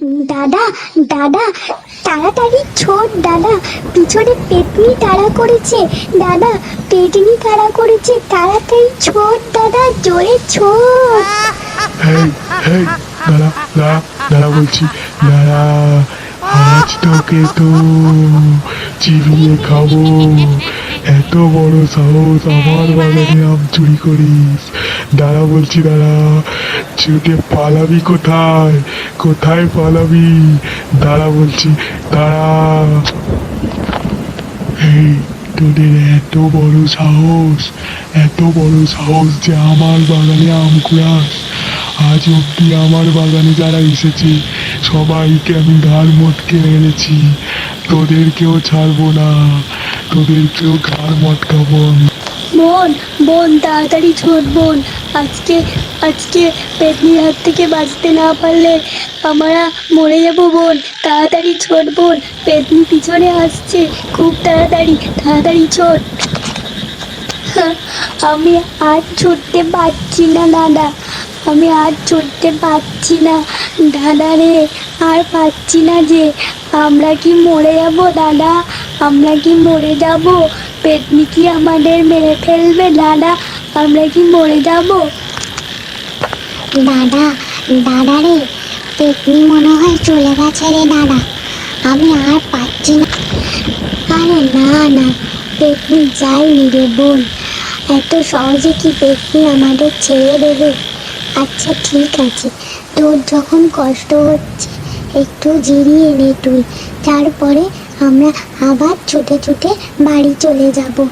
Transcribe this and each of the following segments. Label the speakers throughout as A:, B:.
A: দাদা দাদা, তাড়াতাড়ি ছোট দাদা, পিছনে পেটনি তাড়া করেছে। দাদা পেটনি তাড়া করেছে। তাড়াতাড়ি ছোট দাদা, জোরে ছোট।
B: হেই হেই, দাঁড়া দাঁড়া দাঁড়া বলছি, দাঁড়া, আজ তোকে তো চিবিয়ে খাব। এত বড় সাহস আমার বাগানে আম চুরি করিস। দাঁড়া বলছি দাঁড়া ছুটে পালাবি কোথায়? কোথায় পালাবি? দাঁড়া বলছি, দাঁড়া। এই, তোদের এত বড় সাহস, এত বড় সাহস যে আমার বাগানে আম কুড়াস। আজ অব্দি আমার বাগানে যারা এসেছে, সবাইকে আমি ঘাড় মটকে মেরেছি। তোদেরকেও ছাড়বো না, তোদেরকেও ঘাড় মটকাবো
A: বোন বোন, তাড়াতাড়ি ছোট বোন আজকে আজকে পেতনির হাত থেকে বাঁচতে না পারলে আমরা মরে যাব বোন। তাড়াতাড়ি ছোট বোন পেতনি পিছনে আসছে, খুব তাড়াতাড়ি তাড়াতাড়ি ছোট আমি আর ছুটতে পারছি না, দাদা। আমি আর ছুটতে পারছি না, দাদা রে, আর পারছি না যে। আমরা কি মরে যাব, দাদা? আমরা কি মরে যাব? পেতনি কি আমাদের মেরে ফেলবে, দাদা? আমরা কি মরে যাব?
C: দাদা দাদা রে, পেতনি মনে হয় চলে গেছে রে দাদা। আমি আর পাচ্ছি না।
A: আরে না না, পেতনি যায়নি রে বোন। এত সহজে কি পেতনি আমাদের ছেড়ে দেবে? আচ্ছা ঠিক আছে। তোর যখন কষ্ট হচ্ছে, একটু জিরিয়ে নে তুই। তারপরে আমরা আবার ছুটে ছুটে বাড়ি চলে যাব।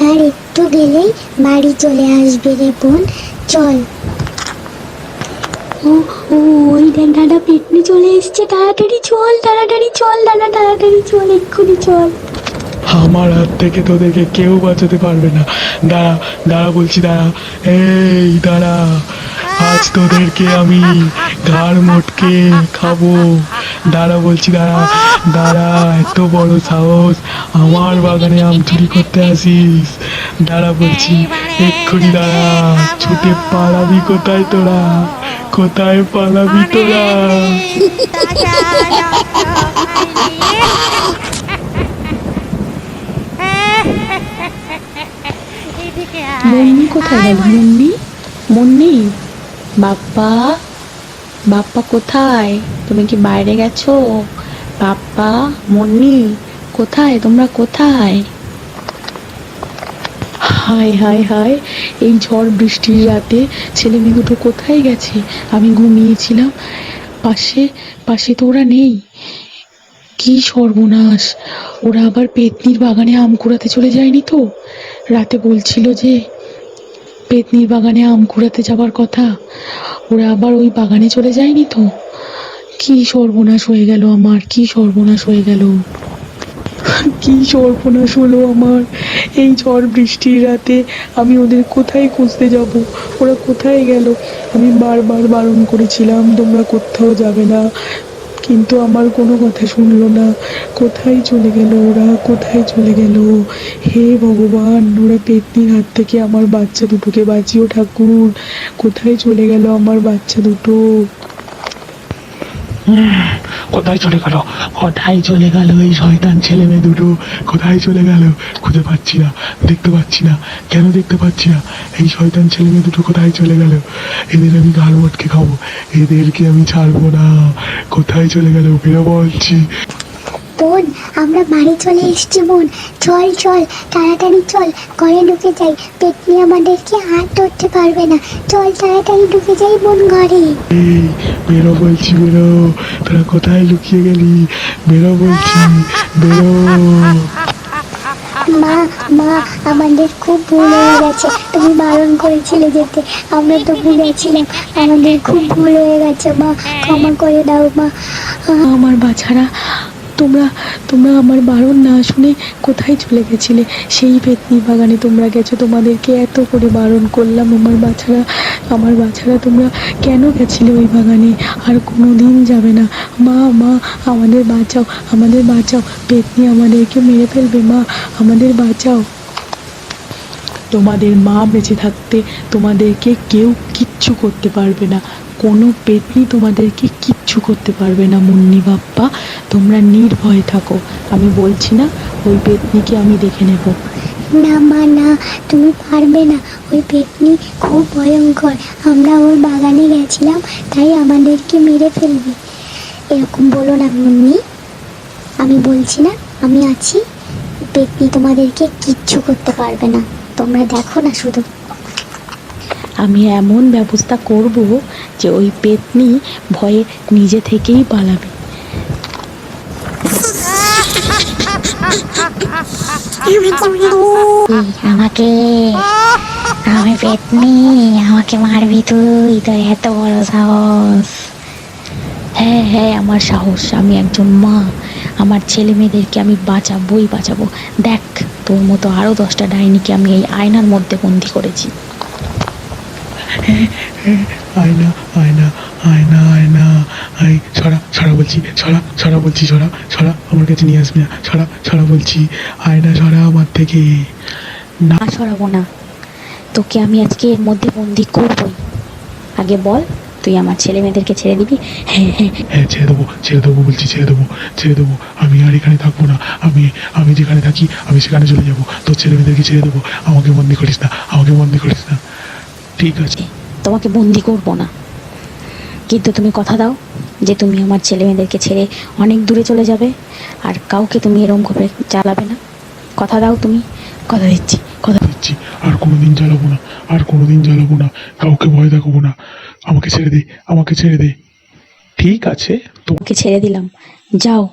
A: আর একটু গেলেই বাড়ি চলে আসবে রে বোন। চল। ও ওই দেখ দাদা চলে এসছে। তাড়াতাড়ি চল তাড়াতাড়ি চল, দাদা, তাড়াতাড়ি চল, এক্ষুনি চল।
B: আমার হাত থেকে তোদেরকে কেউ বাঁচাতে পারবে না। দাঁড়া দাঁড়া বলছি, দাঁড়া। এই, দাঁড়া। আজ তোদেরকে আমি ঘাড় মোটকে খাব। দাঁড়া বলছি দাঁড়া। দাঁড়া এত বড় সাহস। আমার বাগানে আম চুরি করতে আসিস। দাঁড়া বলছি এক্ষুনি দাঁড়া। ছুটে পালাবি কোথায় তোরা? কোথায় পালাবি তোরা?
D: মুন্নি কোথায় গেল মুন্নি? মুন্নি? বাপ্পা বাপ্পা কোথায়? তুমি কি বাইরে গেছো? বাপ্পা, মুন্নি, কোথায়? তোমরা কোথায়? হায় হায় হায়, এই ঝড় বৃষ্টির রাতে ছেলে মেয়ে দুটো কোথায় গেছে? আমি ঘুমিয়েছিলাম। পাশে পাশে তো ওরা নেই। কি সর্বনাশ! ওরা আবার পেতনির বাগানে আম কুড়াতে চলে যায়নি তো? রাতে বলছিল যে পেতনির বাগানে আম কুড়াতে যাবার কথা। ওরা আবার ওই বাগানে চলে যায়নি তো? কি সর্বনাশ হয়ে গেল আমার, কি সর্বনাশ হয়ে গেল। কি সর্বনাশ হলো আমার? এই ঝড় বৃষ্টির রাতে আমি ওদের কোথায় খুঁজতে যাব? ওরা কোথায় গেল? আমি বারবার বারণ করেছিলাম, তোমরা কোথাও যাবে না। কিন্তু আমার কোনো কথা শুনলো না। কোথায় চলে গেল ওরা? কোথায় চলে গেল? হে ভগবান, ওরা পেতনির হাত থেকে আমার বাচ্চা দুটোকে বাঁচিও ঠাকুর। কোথায় চলে গেল আমার বাচ্চা দুটো?
B: কোথায় চলে গেল? কোথায় চলে গেল এই শয়তান ছেলে মেয়ে দুটো? কোথায় চলে গেল? খুঁজে পাচ্ছি না, দেখতে পাচ্ছি না। কেন দেখতে পাচ্ছি না? এই শয়তান ছেলে মেয়ে দুটো কোথায় চলে গেল? এদের আমি গাল মটকে খাব, এদেরকে আমি ছাড়বো না। কোথায় চলে গেল? ফিরে বলছি।
A: বোন আমরা বাড়ি চলে এসেছি বোন। চল চল তাড়াতাড়ি চল ঘরে ঢুকে যাই। পেটনি আমাদেরকে আর ধরতে পারবে না। চল তাড়াতাড়ি ঢুকে যাই বোন ঘরে।
B: বেরো বলছি বেরো। তোরা কোথায় লুকিয়ে গেলি? বেরো বলছি বেরো।
A: মা মা আমাদের খুব ভুল হয়ে গেছে। তুমি বারণ করেছিলে যেতে। আমরা তো ভুলেছিলাম আমাদের খুব ভুল হয়ে গেছে মা। ক্ষমা করে দাও মা।
D: আমার বাছারা তোমরা তোমরা আমার বারণ না শুনে কোথায় চলে গেছিলে? সেই পেতনি বাগানে তোমরা গেছো, তোমাদেরকে এত করে বারণ করলাম আমার বাছারা আমার বাছারা, তোমরা কেন গেছিলে ওই বাগানে? আর কোনো দিন যাবে না। মা মা, আমাদের বাঁচাও আমাদের বাঁচাও। পেতনি আমাদেরকে মেরে ফেলবে, মা, আমাদের বাঁচাও। তোমাদের মা বেঁচে থাকতে তোমাদেরকে কেউ কিচ্ছু করতে পারবে না। কোনো পেতনি তোমাদেরকে কিচ্ছু কিচ্ছু করতে পারবে না মুন্নি বাপ্পা। তোমরা নির্ভয়ে থাকো। আমি বলছি না, ওই পেতনিকে আমি দেখে নেব।
A: না মা, না, তুমি পারবে না। ওই পেতনি খুব ভয়ঙ্কর। আমরা ওর বাগানে গেছিলাম, তাই আমাদেরকে মেরে ফেলবে। এরকম বলো না মুন্নি। আমি বলছি না, আমি আছি। পেতনি তোমাদেরকে কিচ্ছু করতে পারবে না। তোমরা দেখো না শুধু।
D: আমি এমন ব্যবস্থা করব যে ওই পেতনি ভয়ে নিজে থেকেই পালাবে।
C: আমাকে, আমি পেতনি, আমাকে মারবি তুই, তোর এত বড় সাহস।
D: হ্যাঁ হ্যাঁ আমার সাহস, আমি একজন মা। আমার ছেলে মেয়েদেরকে আমি বাঁচাবোই, বাঁচাবো। দেখ, তোর মতো আরও দশটা ডাইনিকে আমি এই আয়নার মধ্যে বন্দি করেছি।
B: আয়না আয়না আয়না আয়না আই ছড়া ছড়া বলছি ছড়া ছড়া বলছি ছড়া ছড়া আমার কাছে নিয়ে আসবি না। ছড়া ছড়া বলছি আয়না ছড়া আমার থেকে। না।
D: না সরাবো না। তোকে আমি আজকে এর মধ্যে বন্দি করবই। আগে বল তুই আমার ছেলে মেয়েদেরকে ছেড়ে দিবি? হ্যাঁ হ্যাঁ।
B: হ্যাঁ ছেড়ে দেবো ছেড়ে দেবো বলছি ছেড়ে দেবো ছেড়ে দেবো। আমি আর এখানে থাকব না। আমি আমি যেখানে থাকি আমি সেখানে চলে যাব। তোর ছেলে মেয়েদেরকে ছেড়ে দেবো। আমাকে বন্দি করিস না আমাকে বন্দি করিস না। ঠিক আছে।
D: তোমাকে বন্দি করব না। কিন্তু তুমি কথা দাও যে তুমি আমার ছেলে মেয়েদেরকে ছেড়ে অনেক দূরে চলে যাবে আর কাউকে তুমি এরম করে চালাবে না। কথা দাও তুমি কথা দিচ্ছি কথা
B: দিচ্ছি। আর কোনোদিন জ্বালাবো না আর কোনোদিন জ্বালাবো না কাউকে ভয় দেখাবো না। আমাকে ছেড়ে দে আমাকে ছেড়ে দে। ঠিক আছে।
D: তোমাকে ছেড়ে দিলাম। যাও।